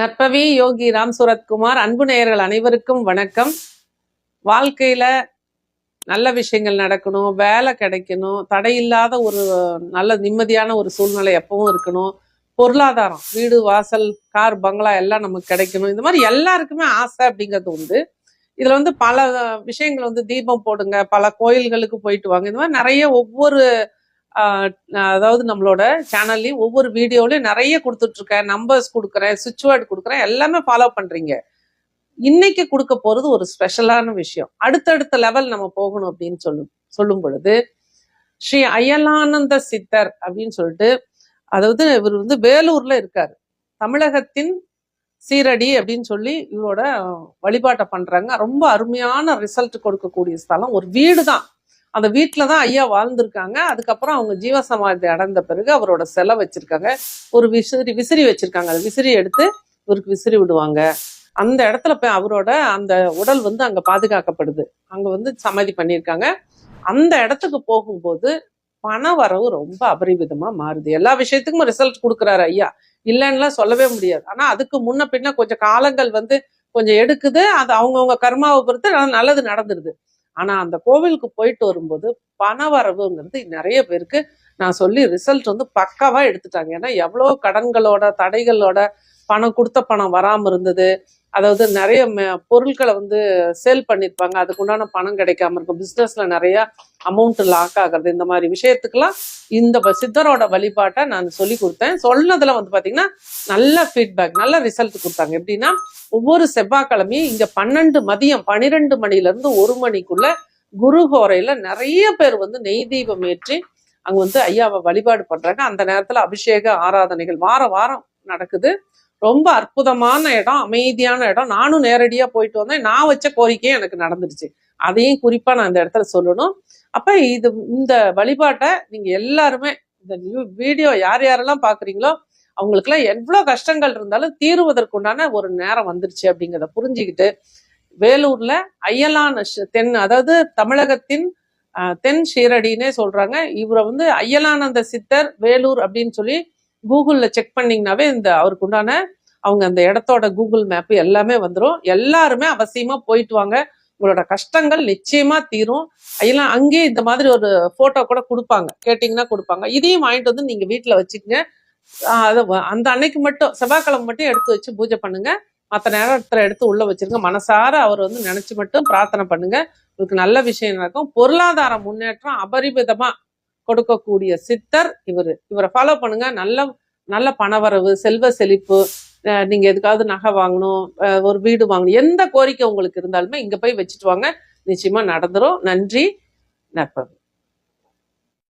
நற்பவி யோகி ராம் சூரத்குமார் அன்பு நேயர்கள் அனைவருக்கும் வணக்கம். வாழ்க்கையில நல்ல விஷயங்கள் நடக்கணும் வேலை கிடைக்கணும் தடையில்லாத ஒரு நல்ல நிம்மதியான ஒரு சூழ்நிலை எப்பவும் இருக்கணும். பொருளாதாரம் வீடு வாசல் கார் பங்களா எல்லாம் நமக்கு கிடைக்கணும். இந்த மாதிரி எல்லாருக்குமே ஆசை அப்படிங்கிறது உண்டு. இதுல வந்து பல விஷயங்கள் வந்து தீபம் போடுங்க பல கோயில்களுக்கு போயிட்டு வாங்க. இந்த மாதிரி நிறைய ஒவ்வொரு அதாவது நம்மளோட சேனல்லையும் ஒவ்வொரு வீடியோலையும் நிறைய கொடுத்துட்ருக்கேன். நம்பர்ஸ் கொடுக்குறேன் சுவிட்ச் வேர்டு கொடுக்குறேன் எல்லாமே ஃபாலோ பண்றீங்க. இன்னைக்கு கொடுக்க போறது ஒரு ஸ்பெஷலான விஷயம். அடுத்தடுத்த லெவல் நம்ம போகணும் அப்படின்னு சொல்லும் சொல்லும் பொழுது ஸ்ரீ அயலானந்த சித்தர் அப்படின்னு சொல்லிட்டு அதாவது இவர் வந்து வேலூர்ல இருக்காரு. தமிழகத்தின் சீரடி அப்படின்னு சொல்லி இவரோட வழிபாட்டை பண்றாங்க. ரொம்ப அருமையான ரிசல்ட் கொடுக்கக்கூடிய ஸ்தலம். ஒரு வீடு தான் அந்த வீட்டில் தான் ஐயா வாழ்ந்திருக்காங்க. அதுக்கப்புறம் அவங்க ஜீவசமாதி அடைந்த பிறகு அவரோட செலை வச்சிருக்காங்க. ஒரு விசிறி விசிறி வச்சிருக்காங்க. அந்த விசிறி எடுத்து இவருக்கு விசிறி விடுவாங்க. அந்த இடத்துல போய் அவரோட அந்த உடல் வந்து அங்கே பாதுகாக்கப்படுது. அங்கே வந்து சமாதி பண்ணியிருக்காங்க. அந்த இடத்துக்கு போகும்போது பண வரவு ரொம்ப அபரிவிதமாக மாறுது. எல்லா விஷயத்துக்கும் ரிசல்ட் கொடுக்குறாரு ஐயா. இல்லைன்னுலாம் சொல்லவே முடியாது. ஆனால் அதுக்கு முன்ன பின்ன கொஞ்சம் காலங்கள் வந்து கொஞ்சம் எடுக்குது. அது அவங்கவுங்க கர்மாவை பொறுத்து நல்லது நடந்துருது. ஆனா அந்த கோவிலுக்கு போயிட்டு வரும்போது பண வரவுங்கிறது நிறைய பேருக்கு நான் சொல்லி ரிசல்ட் வந்து பக்காவாக எடுத்துட்டாங்க. ஏன்னா எவ்வளோ கடன்களோட தடைகளோட பணம் கொடுத்த பணம் வராம இருந்தது. அதாவது நிறைய பொருட்களை வந்து சேல் பண்ணியிருப்பாங்க அதுக்கு உண்டான பணம் கிடைக்காம இருக்கும். பிஸ்னஸ்ல நிறைய அமௌண்ட் லாக் ஆகுறது இந்த மாதிரி விஷயத்துக்கெல்லாம் இந்த சித்தரோட வழிபாட்டை நான் சொல்லி கொடுத்தேன். சொன்னதுல வந்து பாத்தீங்கன்னா நல்ல ஃபீட்பேக் நல்ல ரிசல்ட் கொடுத்தாங்க. எப்படின்னா ஒவ்வொரு செவ்வாய்க்கிழமையும் இங்க பன்னெண்டு மதியம் பனிரெண்டு மணில இருந்து ஒரு மணிக்குள்ள குரு ஹோரையில நிறைய பேர் வந்து நெய் தீபம் ஏற்றி அங்க வந்து ஐயாவை வழிபாடு பண்றாங்க. அந்த நேரத்துல அபிஷேக ஆராதனைகள் வார வாரம் நடக்குது. ரொம்ப அற்புதமான இடம் அமைதியான இடம். நானும் நேரடியாக போயிட்டு வந்தேன். நான் வச்ச கோரிக்கையும் எனக்கு நடந்துருச்சு. அதையும் குறிப்பாக நான் இந்த இடத்துல சொல்லணும். அப்போ இது இந்த வழிபாட்டை நீங்கள் எல்லாருமே இந்த வீடியோ யார் யாரெல்லாம் பார்க்குறீங்களோ அவங்களுக்குலாம் எவ்வளோ கஷ்டங்கள் இருந்தாலும் தீருவதற்குண்டான ஒரு நேரம் வந்துருச்சு அப்படிங்கிறத புரிஞ்சுக்கிட்டு வேலூரில் அய்யலான தென் அதாவது தமிழகத்தின் தென் ஷீரடினே சொல்கிறாங்க இவரை வந்து அய்யலானந்த சித்தர் வேலூர் அப்படின்னு சொல்லி கூகுளில் செக் பண்ணிங்கனாவே இந்த அவருக்கு உண்டான அவங்க அந்த இடத்தோட கூகுள் மேப் எல்லாமே வந்துடும் எல்லாருமே அவசியமாக போயிட்டு வாங்க. உங்களோட கஷ்டங்கள் நிச்சயமா தீரும். எல்லாம் அங்கேயே இந்த மாதிரி ஒரு போட்டோ கூட கொடுப்பாங்க. கேட்டிங்கன்னா கொடுப்பாங்க. இதையும் வாங்கிட்டு வந்து நீங்க வீட்டில் வச்சுக்கோங்க. அதை அந்த அன்னைக்கு மட்டும் செவ்வாய்க்கிழமை மட்டும் எடுத்து வச்சு பூஜை பண்ணுங்க. மற்ற நேரத்தில் எடுத்து உள்ள வச்சிருங்க. மனசார அவர் வந்து நினைச்சு மட்டும் பிரார்த்தனை பண்ணுங்க. உங்களுக்கு நல்ல விஷயம் நடக்கும். பொருளாதார முன்னேற்றம் அபரிமிதமா கொடுக்கக்கூடிய சித்தர் இவர். இவரை ஃபாலோ பண்ணுங்க. நல்ல நல்ல பணவரவு செல்வ செழிப்பு நீங்க எதுக்காவது நகை வாங்கணும் ஒரு வீடு வாங்கணும் எந்த கோரிக்கை உங்களுக்கு இருந்தாலுமே இங்க போய் வச்சுட்டு வாங்க. நிச்சயமா நடந்துரும். நன்றி. நற்பது